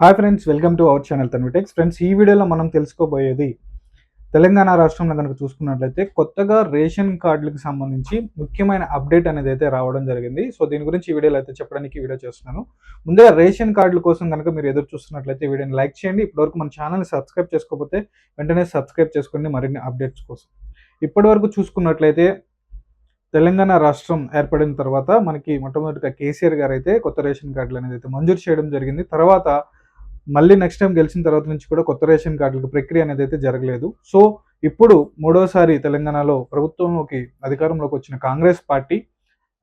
Hi friends welcome to our channel తన్విటెక్స్ friends ఈ వీడియోలో మనం తెలుసుకోబోయేది తెలంగాణ రాష్ట్రంలో కనుక చూసుకున్నట్లయితే కొత్తగా రేషన్ కార్డులకు సంబంధించి ముఖ్యమైన అప్డేట్ అనేది అయితే రావడం జరిగింది. సో దీని గురించి ఈ వీడియోలో అయితే చెప్పడానికి వీడియో చేస్తున్నాను. ముందుగా రేషన్ కార్డుల కోసం కనుక మీరు ఎదురు చూస్తున్నట్లయితే వీడియోని లైక్ చేయండి. ఇప్పటివరకు మన ఛానల్ని సబ్స్క్రైబ్ చేసుకోకపోతే వెంటనే సబ్స్క్రైబ్ చేసుకోండి మరిన్ని అప్డేట్స్ కోసం. ఇప్పటివరకు చూసుకున్నట్లయితే తెలంగాణ రాష్ట్రం ఏర్పడిన తర్వాత మనకి మొట్టమొదటిగా కేసీఆర్ గారు అయితే కొత్త రేషన్ కార్డులు అనేది అయితే మంజూరు చేయడం జరిగింది. తర్వాత మళ్ళీ నెక్స్ట్ టైం గెలిచిన తర్వాత నుంచి కూడా కొత్త రేషన్ కార్డులకు ప్రక్రియ అనేది అయితే జరగలేదు. సో ఇప్పుడు మూడోసారి తెలంగాణలో ప్రభుత్వంలోకి అధికారంలోకి వచ్చిన కాంగ్రెస్ పార్టీ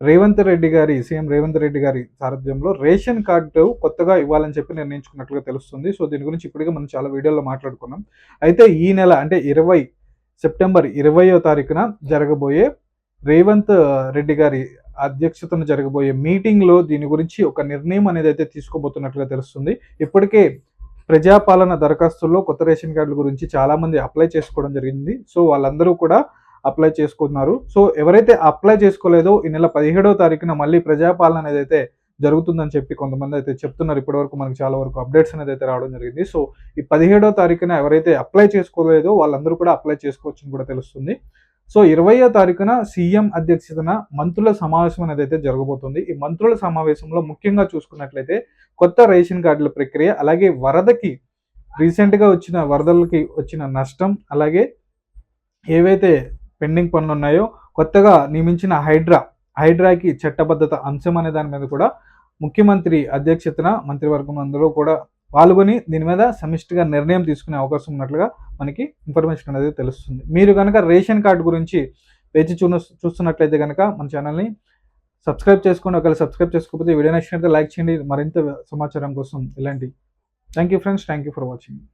రేవంత్ రెడ్డి గారి సీఎం రేవంత్ రెడ్డి గారి సారథ్యంలో రేషన్ కార్డు కొత్తగా ఇవ్వాలని చెప్పి నిర్ణయించుకున్నట్లుగా తెలుస్తుంది. సో దీని గురించి ఇప్పటికే మనం చాలా వీడియోలో మాట్లాడుకున్నాం. అయితే ఈ నెల అంటే ఇరవై సెప్టెంబర్ ఇరవయో తారీఖున జరగబోయే రేవంత్ రెడ్డి గారి అధ్యక్షతన జరగబోయే మీటింగ్లో దీని గురించి ఒక నిర్ణయం అనేది అయితే తీసుకోబోతున్నట్లుగా తెలుస్తుంది. ఇప్పటికే ప్రజాపాలన దరఖాస్తుల్లో కొత్త రేషన్ కార్డుల గురించి చాలామంది అప్లై చేసుకోవడం జరిగింది. సో వాళ్ళందరూ కూడా అప్లై చేసుకున్నారు. సో ఎవరైతే అప్లై చేసుకోలేదో ఈ నెల పదిహేడవ తారీఖున మళ్ళీ ప్రజాపాలన అనేది అయితే జరుగుతుందని చెప్పి కొంతమంది అయితే చెప్తున్నారు. ఇప్పటివరకు మనకు చాలా వరకు అప్డేట్స్ అనేది అయితే రావడం జరిగింది. సో ఈ పదిహేడవ తారీఖున ఎవరైతే అప్లై చేసుకోలేదో వాళ్ళందరూ కూడా అప్లై చేసుకోవచ్చని కూడా తెలుస్తుంది. సో ఇరవయో తారీఖున సీఎం అధ్యక్షతన మంత్రుల సమావేశం అనేది అయితే జరగబోతుంది. ఈ మంత్రుల సమావేశంలో ముఖ్యంగా చూసుకున్నట్లయితే కొత్త రేషన్ కార్డుల ప్రక్రియ అలాగే వరదకి రీసెంట్గా వచ్చిన వరదలకి వచ్చిన నష్టం అలాగే ఏవైతే పెండింగ్ పనులు ఉన్నాయో కొత్తగా నియమించిన హైడ్రా హైడ్రాకి చట్టబద్ధత అంశం అనే దాని మీద కూడా ముఖ్యమంత్రి అధ్యక్షతన మంత్రివర్గం అందులో కూడా పాల్గొని దీని మీద సమిష్టిగా నిర్ణయం తీసుకునే అవకాశం ఉన్నట్లుగా మనకి ఇన్ఫర్మేషన్ అనేది తెలుస్తుంది. మీరు కనుక రేషన్ కార్డు గురించి వేచి చూ చూస్తున్నట్లయితే కనుక మన ఛానల్ని సబ్స్క్రైబ్ చేసుకోండి. ఒకవేళ సబ్స్క్రైబ్ చేసుకోకపోతే వీడియో నచ్చినట్లయితే లైక్ చేయండి. మరింత సమాచారం కోసం ఇలాంటి thank you friends thank you for watching